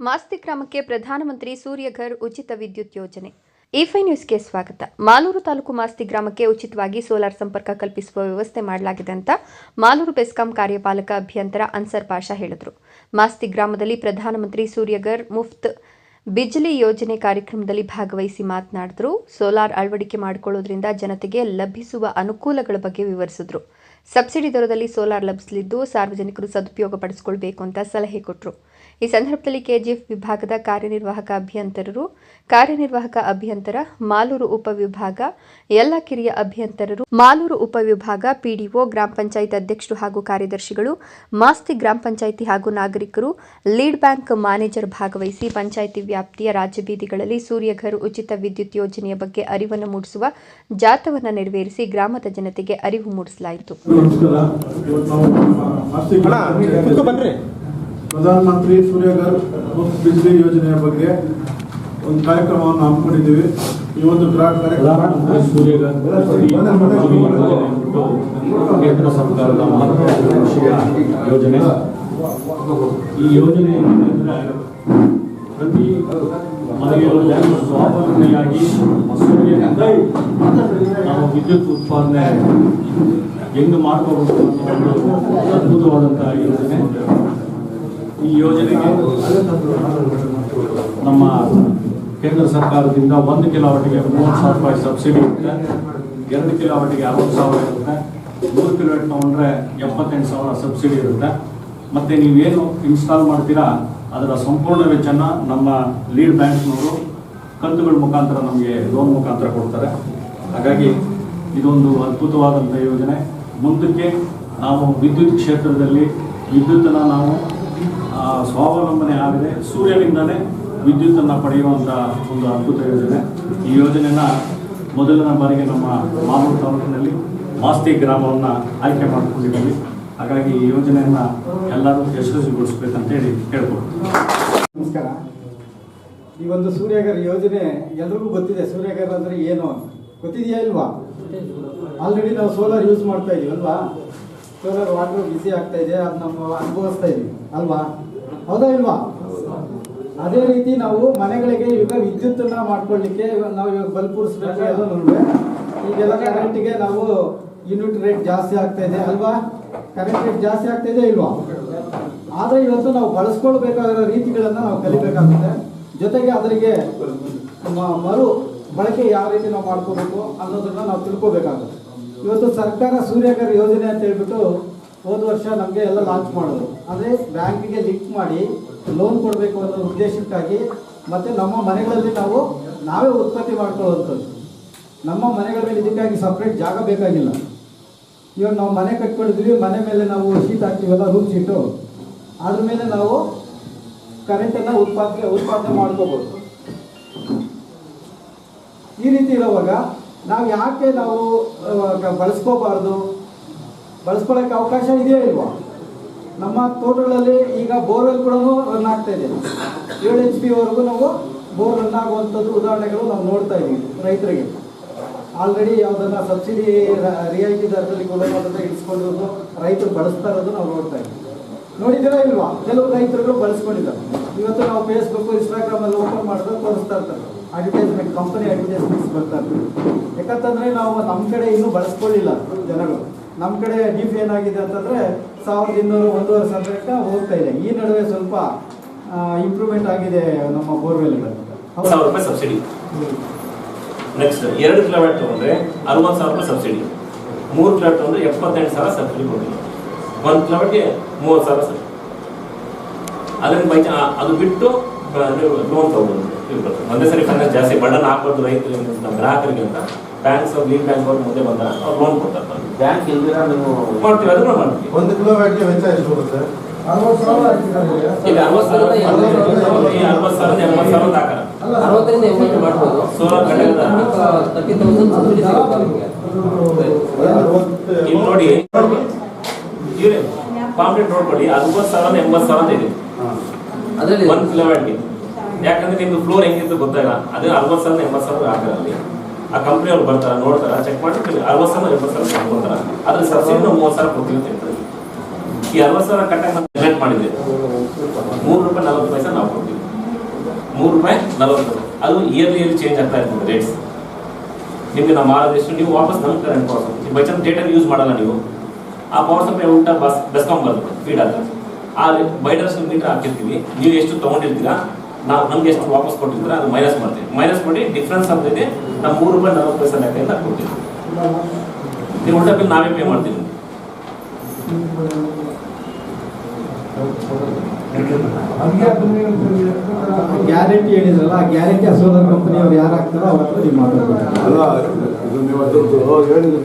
ಮಾಸ್ತಿ ಗ್ರಾಮಕ್ಕೆ ಪ್ರಧಾನಮಂತ್ರಿ ಸೂರ್ಯಘರ್ ಉಚಿತ ವಿದ್ಯುತ್ ಯೋಜನೆ. ಇಫೈ ನ್ಯೂಸ್ಗೆ ಸ್ವಾಗತ. ಮಾಲೂರು ತಾಲೂಕು ಮಾಸ್ತಿ ಗ್ರಾಮಕ್ಕೆ ಉಚಿತವಾಗಿ ಸೋಲಾರ್ ಸಂಪರ್ಕ ಕಲ್ಪಿಸುವ ವ್ಯವಸ್ಥೆ ಮಾಡಲಾಗಿದೆ ಅಂತ ಮಾಲೂರು ಬೆಸ್ಕಾಂ ಕಾರ್ಯಪಾಲಕ ಅಭಿಯಂತರ ಅನ್ಸರ್ ಪಾಷಾ ಹೇಳಿದರು. ಮಾಸ್ತಿ ಗ್ರಾಮದಲ್ಲಿ ಪ್ರಧಾನಮಂತ್ರಿ ಸೂರ್ಯಘರ್ ಮುಫ್ತ್ ಬಿಜ್ಲಿ ಯೋಜನೆ ಕಾರ್ಯಕ್ರಮದಲ್ಲಿ ಭಾಗವಹಿಸಿ ಮಾತನಾಡಿದರು. ಸೋಲಾರ್ ಅಳವಡಿಕೆ ಮಾಡಿಕೊಳ್ಳೋದ್ರಿಂದ ಜನತೆಗೆ ಲಭಿಸುವ ಅನುಕೂಲಗಳ ಬಗ್ಗೆ ವಿವರಿಸಿದ್ರು. ಸಬ್ಸಿಡಿ ದರದಲ್ಲಿ ಸೋಲಾರ್ ಲಭಿಸಲಿದ್ದು ಸಾರ್ವಜನಿಕರು ಸದುಪಯೋಗ ಪಡಿಸಿಕೊಳ್ಬೇಕು ಅಂತ ಸಲಹೆ ಕೊಟ್ಟರು ಈ ಸಂದರ್ಭದಲ್ಲಿ ಕೆಜಿಎಫ್ ವಿಭಾಗದ ಕಾರ್ಯನಿರ್ವಾಹಕ ಅಭಿಯಂತರರು, ಕಾರ್ಯನಿರ್ವಾಹಕ ಅಭಿಯಂತರ, ಮಾಲೂರು ಉಪವಿಭಾಗ ಎಲ್ಲ ಕಿರಿಯ ಅಭಿಯಂತರರು, ಮಾಲೂರು ಉಪವಿಭಾಗ ಪಿಡಿಒ, ಗ್ರಾಮ ಪಂಚಾಯತ್ ಅಧ್ಯಕ್ಷರು ಹಾಗೂ ಕಾರ್ಯದರ್ಶಿಗಳು, ಮಾಸ್ತಿ ಗ್ರಾಮ ಪಂಚಾಯಿತಿ ಹಾಗೂ ನಾಗರಿಕರು, ಲೀಡ್ ಬ್ಯಾಂಕ್ ಮ್ಯಾನೇಜರ್ ಭಾಗವಹಿಸಿ ಪಂಚಾಯಿತಿ ವ್ಯಾಪ್ತಿಯ ರಾಜ್ಯ ಬೀದಿಗಳಲ್ಲಿ ಸೂರ್ಯಘರ್ ಉಚಿತ ವಿದ್ಯುತ್ ಯೋಜನೆಯ ಬಗ್ಗೆ ಅರಿವನ್ನು ಮೂಡಿಸುವ ಜಾಥವನ್ನು ನೆರವೇರಿಸಿ ಗ್ರಾಮದ ಜನತೆಗೆ ಅರಿವು ಮೂಡಿಸಲಾಯಿತು. ನಮಸ್ಕಾರ ಇವತ್ತು ನಾವು ಮಾಸ್ತಿ ಪ್ರಧಾನ ಮಂತ್ರಿ ಸೂರ್ಯಘರ್ ಬಿಜ್ಲಿ ಯೋಜನೆಯ ಬಗ್ಗೆ ಒಂದು ಕಾರ್ಯಕ್ರಮವನ್ನು ಹಮ್ಮಿಕೊಂಡಿದ್ದೀವಿ. ಈ ಒಂದು ಪ್ರಧಾನಮಂತ್ರಿ ಕೇಂದ್ರ ಸರ್ಕಾರದ ಯೋಜನೆ. ಈ ಯೋಜನೆ ಪ್ರತಿ ಮನೆಯಲ್ಲಿ ಸ್ವಾವಲಂಬಿಯಾಗಿ ನಾವು ವಿದ್ಯುತ್ ಉತ್ಪಾದನೆ ಹೆಂಗೆ ಮಾಡ್ಕೋಬೇಕು ಅಂತ ಒಂದು ಅದ್ಭುತವಾದಂತಹ ಯೋಜನೆ. ಈ ಯೋಜನೆಗೆ ನಮ್ಮ ಕೇಂದ್ರ ಸರ್ಕಾರದಿಂದ ಒಂದು ಕಿಲೋಮೀಟರ್ಗೆ ಮೂವತ್ತು ಸಾವಿರ ರೂಪಾಯಿ ಸಬ್ಸಿಡಿ ಇರುತ್ತೆ. ಎರಡು ಕಿಲೋಮೀಟರ್ಗೆ ಅರವತ್ತು ಸಾವಿರ ಇರುತ್ತೆ. ಮೂರು ಕಿಲೋಮೀಟರ್ ತೊಗೊಂಡ್ರೆ ಎಪ್ಪತ್ತೆಂಟು ಸಾವಿರ ಸಬ್ಸಿಡಿ ಇರುತ್ತೆ. ಮತ್ತು ನೀವೇನು ಇನ್ಸ್ಟಾಲ್ ಮಾಡ್ತೀರಾ, ಅದರ ಸಂಪೂರ್ಣ ವೆಚ್ಚನ ನಮ್ಮ ಲೀಡ್ ಬ್ಯಾಂಕ್ನವರು ಕಂತುಗಳ ಮುಖಾಂತರ ನಮಗೆ ಲೋನ್ ಮುಖಾಂತರ ಕೊಡ್ತಾರೆ. ಹಾಗಾಗಿ ಇದೊಂದು ಅದ್ಭುತವಾದಂಥ ಯೋಜನೆ. ಮುಂದಕ್ಕೆ ನಾವು ವಿದ್ಯುತ್ ಕ್ಷೇತ್ರದಲ್ಲಿ ವಿದ್ಯುತ್ತನ್ನು ನಾವು ಸ್ವಾವಲಂಬನೆ ಆಗಿದೆ. ಸೂರ್ಯನಿಂದಲೇ ವಿದ್ಯುತ್ತನ್ನು ಪಡೆಯುವಂಥ ಒಂದು ಅದ್ಭುತ ಯೋಜನೆ. ಈ ಯೋಜನೆನ ಮೊದಲನೇ ಬಾರಿಗೆ ನಮ್ಮ ಮಾಮೂರು ತಾಲೂಕಿನಲ್ಲಿ ಮಾಸ್ತಿ ಗ್ರಾಮವನ್ನು ಆಯ್ಕೆ ಮಾಡಿಕೊಂಡಿದ್ದೀವಿ. ಹಾಗಾಗಿ ಈ ಯೋಜನೆಯನ್ನು ಎಲ್ಲರೂ ಯಶಸ್ವಿಗೊಳಿಸ್ಬೇಕಂತೇಳಿ ಹೇಳ್ಬೋದು ನಮಸ್ಕಾರ. ಈ ಒಂದು ಸೂರ್ಯಗರ್ ಯೋಜನೆ ಎಲ್ರಿಗೂ ಗೊತ್ತಿದೆ. ಸೂರ್ಯಗರ್ ಅಂದರೆ ಏನು ಗೊತ್ತಿದೆಯಾ ಇಲ್ವಾ? ಆಲ್ರೆಡಿ ನಾವು ಸೋಲಾರ್ ಯೂಸ್ ಮಾಡ್ತಾ ಇದೀವಿ ಅಲ್ವಾ? ಸೋಲಾರ್ ವಾಟರ್ ಬಿಸಿ ಆಗ್ತಾ ಇದೆ. ಅದು ನಮ್ಮ ಅನುಭವಿಸ್ತಾ ಇದ್ದೀವಿ ಅಲ್ವಾ? ಹೌದಾ ಇಲ್ವಾ? ಅದೇ ರೀತಿ ನಾವು ಮನೆಗಳಿಗೆ ಇವಾಗ ವಿದ್ಯುತ್ತನ್ನ ಮಾಡ್ಕೊಳ್ಳಿಕ್ಕೆ ಇವಾಗ ನಾವು ಇವಾಗ ಬಲ್ಪ್ ನೋಡ್ವೆ ಈಗೆಲ್ಲ ಕರೆಂಟಿಗೆ ನಾವು ಯೂನಿಟ್ ರೇಟ್ ಜಾಸ್ತಿ ಆಗ್ತಾ ಇದೆ ಅಲ್ವಾ? ಕರೆಂಟ್ ರೇಟ್ ಜಾಸ್ತಿ ಆಗ್ತಾ ಇದೆ ಇಲ್ವಾ? ಆದ್ರೆ ಇವತ್ತು ನಾವು ಬಳಸ್ಕೊಳ್ಬೇಕಾಗಿರೋ ರೀತಿಗಳನ್ನ ನಾವು ಕಲಿಬೇಕಾಗುತ್ತೆ. ಜೊತೆಗೆ ಅದರಿಗೆ ಮರು ಬಳಕೆ ಯಾವ ರೀತಿ ನಾವು ಮಾಡ್ಕೋಬೇಕು ಅನ್ನೋದನ್ನ ನಾವು ತಿಳ್ಕೊಬೇಕಾಗುತ್ತೆ. ಇವತ್ತು ಸರ್ಕಾರ ಸೂರ್ಯಕರ್ ಯೋಜನೆ ಅಂತ ಹೇಳ್ಬಿಟ್ಟು ಹೋದ ವರ್ಷ ನಮಗೆ ಎಲ್ಲ ಲಾಂಚ್ ಮಾಡೋದು ಅಂದರೆ ಬ್ಯಾಂಕಿಗೆ ಲಿಂಕ್ ಮಾಡಿ ಲೋನ್ ಕೊಡಬೇಕು ಅನ್ನೋ ಉದ್ದೇಶಕ್ಕಾಗಿ ಮತ್ತು ನಮ್ಮ ಮನೆಗಳಲ್ಲಿ ನಾವು ನಾವೇ ಉತ್ಪತ್ತಿ ಮಾಡ್ಕೊಳ್ಳುವಂಥದ್ದು. ನಮ್ಮ ಮನೆಗಳಲ್ಲಿ ಇದಕ್ಕಾಗಿ ಸಪ್ರೇಟ್ ಜಾಗ ಬೇಕಾಗಿಲ್ಲ. ಇವಾಗ ನಾವು ಮನೆ ಕಟ್ಕೊಂಡಿದ್ವಿ ಮನೆ ಮೇಲೆ ನಾವು ಶೀಟ್ ಹಾಕ್ತೀವಲ್ಲ ರೂಮ್ ಶೀಟು ಅದ್ರ ಮೇಲೆ ನಾವು ಕರೆಂಟನ್ನು ಉತ್ಪಾದನೆ ಉತ್ಪಾದನೆ ಮಾಡ್ಕೋಬೋದು. ಈ ರೀತಿ ಇರುವಾಗ ನಾವು ಯಾಕೆ ನಾವು ಬಳಸ್ಕೋಬಾರ್ದು? ಬಳಸ್ಕೊಳ್ಳೋಕೆ ಅವಕಾಶ ಇದೆಯೇ ಇಲ್ವಾ? ನಮ್ಮ ತೋಟಗಳಲ್ಲಿ ಈಗ ಬೋರ್ವೆಲ್ ಕೂಡ ರನ್ ಆಗ್ತಾ ಇದೆ. ಏಳು ಎಚ್ ಪಿವರೆಗೂ ನಾವು ಬೋರ್ ರನ್ ಆಗುವಂಥದ್ದು ಉದಾಹರಣೆಗಳು ನಾವು ನೋಡ್ತಾ ಇದ್ದೀವಿ ರೈತರಿಗೆ. ಆಲ್ರೆಡಿ ಯಾವುದನ್ನ ಸಬ್ಸಿಡಿ ರಿಯಾಯಿತಿ ದರದಲ್ಲಿ ಕೊಡೋದನ್ನ ಇಡಿಸ್ಕೊಂಡು ರೈತರು ಬಳಸ್ತಾ ಇರೋದು ನಾವು ನೋಡ್ತಾ ಇದ್ದೀವಿ. ನೋಡಿದ್ದೀರಾ ಇಲ್ವಾ? ಕೆಲವು ರೈತರುಗಳು ಬಳಸ್ಕೊಂಡಿದ್ದಾರೆ. ಇವತ್ತು ನಾವು ಫೇಸ್ಬುಕ್ ಇನ್ಸ್ಟಾಗ್ರಾಮ್ ಅಲ್ಲಿ ಓಪನ್ ಮಾಡಿದ್ರೆ ತೋರಿಸ್ತಾ ಇರ್ತಾರೆ. ಅಡ್ವರ್ಟೈಸ್ಮೆಂಟ್ ಕಂಪನಿ ಅಡ್ವರ್ಟೈಸ್ಮೆಂಟ್ಸ್ ಬರ್ತಾ ಇರ್ತಾರೆ ಯಾಕಂತಂದ್ರೆ ನಾವು ನಮ್ಮ ಕಡೆ ಇನ್ನೂ ಬಳಸ್ಕೊಳ್ಳಿಲ್ಲ ಜನಗಳು. ನಮ್ಮ ಕಡೆ ಡಿಫ್ ಏನಾಗಿದೆ ಅಂತಂದರೆ ಸಾವಿರದ ಇನ್ನೂರು ಒಂದೂವರೆ ಸಾವಿರಕ್ಕೆ ಹೋಗ್ತಾ ಇದೆ. ಈ ನಡುವೆ ಸ್ವಲ್ಪ ಇಂಪ್ರೂವ್ಮೆಂಟ್ ಆಗಿದೆ ನಮ್ಮ ಬೋರ್ವೆಲ್ಗಳಲ್ಲಿ ಸಾವಿರ ರೂಪಾಯಿ ಸಬ್ಸಿಡಿ ನೆಕ್ಸ್ಟ್ ಎರಡು ಕಿಲೋಮೀಟರ್ ತೊಗೊಂಡ್ರೆ ಅರವತ್ತು ಸಾವಿರ ರೂಪಾಯಿ ಸಬ್ಸಿಡಿ ಮೂರು ಕಿಲೋಮೀಟರ್ ತೊಗೊಂಡ್ರೆ ಎಪ್ಪತ್ತೆಂಟು ಸಾವಿರ ಸಬ್ಸಿಡಿ ಕೊಡ್ತೀವಿ. ಒಂದು ಕಿಲೋಮೀಟರ್ಗೆ ಮೂವತ್ತು ಸಾವಿರ ಸಬ್ಸಿಡಿ ಅದನ್ನು ಬೈ ಅದು ಬಿಟ್ಟು ಲೋನ್ ತೊಗೊಬೋದು. ಒಂದೇ ಸರಿ ಫೈನಾನ್ಸ್ ಜಾಸ್ತಿ ಬಡ್ಡನ್ನು ಹಾಕ್ಬಾರ್ದು ರೈತರಿಗೆ ಗ್ರಾಹಕರಿಗೆ ಅಂತ ಬ್ಯಾಂಕ್ಸ್ ಲೀಡ್ ಬ್ಯಾಂಕ್ ಅವ್ರು ಮುಂದೆ ಬಂದಾಗ ಅವ್ರು ಲೋನ್ ಕೊಡ್ತಾರೆ. ಬ್ಯಾಂಕ್ ಇಲ್ದಿರ ನೀವು ಮಾಡ್ತೀವಿ ಅದನ್ನು ಮಾಡ್ತೀವಿ. ಒಂದು ಕಿಲೋಮೀಟರ್ಗೆ ವೆಚ್ಚ ಎಷ್ಟು ಬರುತ್ತೆ? ಅರವತ್ತು ಸಾವಿರ ಹಾಕಿದ್ದಾರೆ ಈಗ. ಈಗ ಅರವತ್ತು ಸಾವಿರ ಈ ಅರವತ್ತು ಸಾವಿರ ಎಂಬತ್ತು. ಸಾವಿರ ಹಾಕಾರ ಅಲ್ಲ, ಅರವತ್ತರಿಂದ ಎಂಬತ್ತು ಮಾಡ್ಬೋದು. ಸೋಲಾರ್ ಕಡೆಯಿಂದ ತರ್ಟಿ ತೌಸಂಡ್ ಸಬ್ಸಿಡಿ ಸಿಗುತ್ತೆ ನಿಮಗೆ. ಇಲ್ಲಿ ನೋಡಿ ಪಾಂಪ್ಲೆಟ್ ನೋಡ್ಕೊಳ್ಳಿ ಅರವತ್ತು ಸಾವಿರ ಎಂಬತ್ತು ಸಾವಿರ ಇದೆ. ಅದರಲ್ಲಿ ಒಂದ್ ಕಿಲೋಮೀಟರ್ಗೆ ಯಾಕಂದ್ರೆ ನಿಮ್ದು ಫ್ಲೋರ್ ಹೆಂಗಿತ್ತು ಗೊತ್ತಾಗ ಅದೇ ಅರವತ್ತು ಸಾವಿರದ ಎಂಬತ್ತು ಸಾವಿರ ಹಾಕಲ್ಲ ಅಲ್ಲಿ. ಆ ಕಂಪ್ನಿ ಅವ್ರು ಬರ್ತಾರ, ನೋಡ್ತಾರ ಚೆಕ್ ಮಾಡಿ ಅರವತ್ತು ಸಾವಿರ ಎಪ್ಪತ್ತು ಸಾವಿರ ತಗೊಂತಾರ ಅದ್ರ ಸಬ್ಸಿಡಿ ನಾವು ಮೂವತ್ತು ಸಾವಿರ ಕೊಡ್ತೀವಿ ಅಂತ ಈ ಅರವತ್ತು ಸಾವಿರ ಕಟ್ಟಾಗ ನಾವು ಜನರೇಟ್ ಮಾಡಿದ್ವಿ. ಮೂರು ರೂಪಾಯಿ, ನಲವತ್ತು ಪೈಸೆ ನಾವು ಕೊಡ್ತೀವಿ. ಮೂರು ರೂಪಾಯಿ, ನಲವತ್ತು ಅದು ಇಯರ್ಲಿ ಇಯರ್ಲಿ ಚೇಂಜ್ ಆಗ್ತಾ ಇರ್ತದೆ ರೇಟ್ಸ್ ನಿಮಗೆ ನಾವು ಎಷ್ಟು ನೀವು ವಾಪಸ್ ನಮ್ಮ current power by chance data use ಮಾಡಲ್ಲ ನೀವು. ಆ ಪವರ್ ಸಪ್ಲೈ ಉಲ್ಟಾ ಬಸ್ ಬೆಸ್ಕಾಮ್ ಬರುತ್ತೆ ಫೀಡ್ ಆಗ್ತದೆ ಆ ಬೈಡರ್ಸ್ ಮೀಟರ್ ಹಾಕಿರ್ತೀವಿ. ನೀವು ಎಷ್ಟು ತೊಗೊಂಡಿರ್ತೀರಾ ನಾವು ನಮ್ಗೆ ಎಷ್ಟು ವಾಪಸ್ ಕೊಟ್ಟಿದ್ರೆ ಅದು ಮೈನಸ್ ಮಾಡ್ತೀವಿ. ಮೈನಸ್ ಮಾಡಿ ಡಿಫ್ರೆನ್ಸ್ ಆಗ್ತದೆ ನಾವು ಮೂರು ರೂಪಾಯಿ ನಲವತ್ತು ಪೈಸೆ ಲೆಕ್ಕೆಯಿಂದ ಕೊಡ್ತೀವಿ. ನೀವು ಉಲ್ಟಾ ಬಿಲ್ ನಾವೇ ಪೇ ಮಾಡ್ತೀವಿ ಗ್ಯಾರಂಟಿ ಹೇಳಿದ್ರಲ್ಲ ಆ ಗ್ಯಾರಂಟಿ ಸೋಲಾರ್ ಕಂಪನಿ ಅವ್ರು ಯಾರು ಹಾಕ್ತಾರೋ ಅವ್ರ ಹತ್ರ ನೀವು ಮಾತಾಡ್ಬೇಕು